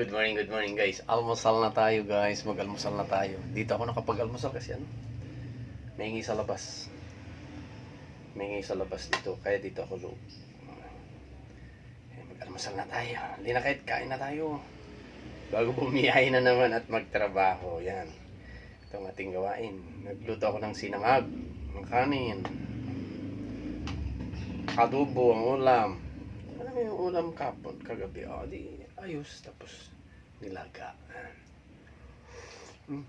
good morning, good morning guys. Almusal na tayo guys, mag-almusal na tayo. Dito ako nakapag-almusal kasi ano, may hingi sa labas. May hingi sa labas dito, kaya dito ako loob. Eh, mag-almusal na tayo. Hindi na kahit kain na tayo. Bago bumiyahe na naman at magtrabaho. Yan. Ito ang ating gawain. Nagluto ako ng sinangag, ng kanin, adobo ang ulam. Alam mo yung ulam kapon, kagabi. O, di ayos. Tapos nilaga. Hmm.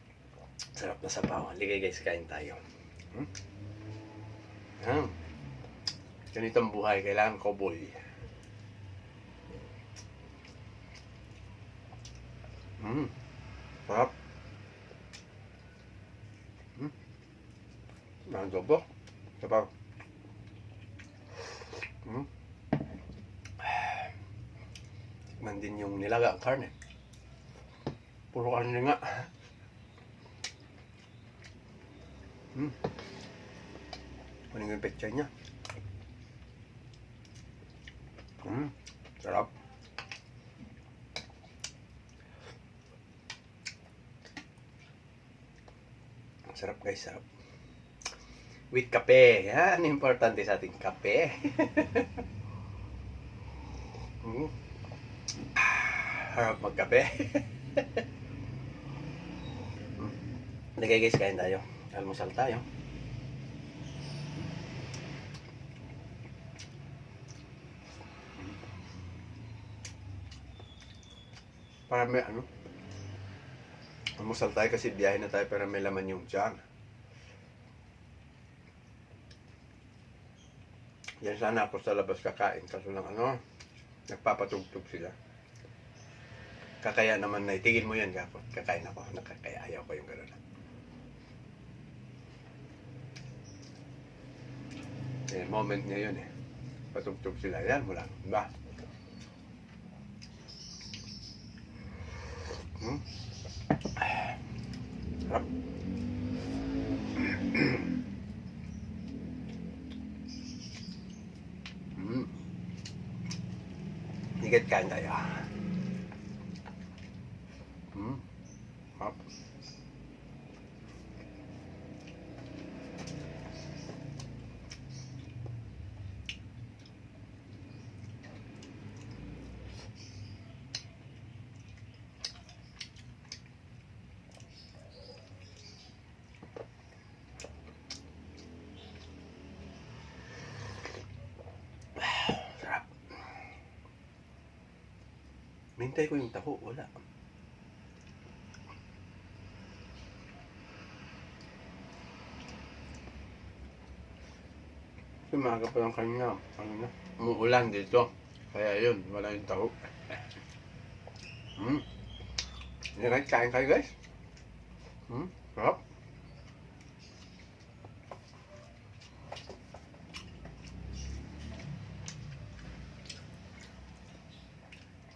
Sarap na sabaw. Ligay guys, kain tayo. Hmm? Hmm. Ganito ang buhay. Kailangan cowboy. Hmm. Sarap. Hmm. Ang adobo. Sabaw. Hmm. Tikman din yung nilaga ang karne. Puro karne nga. Hmm. Ano yung pechay niya? Hmm. Sarap. Sarap guys, sarap. With kape. Yan, importante sa ating kape. mm. Harap magkape. mm. Lagay guys, kain tayo. Almusal tayo. Para may ano, almusal tayo kasi biyahe na tayo para may laman yung tiyan. Yan sana ako sa labas kakain kaso lang ano, nagpapatugtog sila. Kakaya naman na itigil mo yan kapot. Kakain ako. Nakakaya ayaw ko yung gano'n. Eh, moment niya yun eh. Patugtog sila. Yan mo lang. Diba? Hmm? Sarap. Hmm. Higit kain. Hmm. Sarap. Mintay ko yung taho. Wala. Umaga pa lang kanina. Ano na? Umuulan dito. Kaya yun, wala yung taho. Hmm. Yan ay, kain kayo guys. Hmm. Sarap.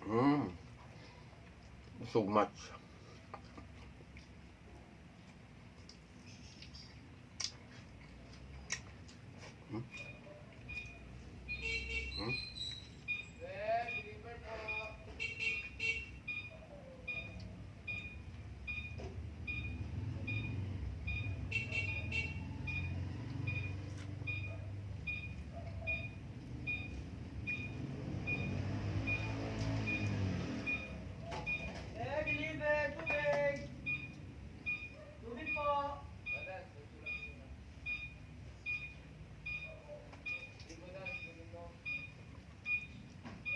Hmm. So much.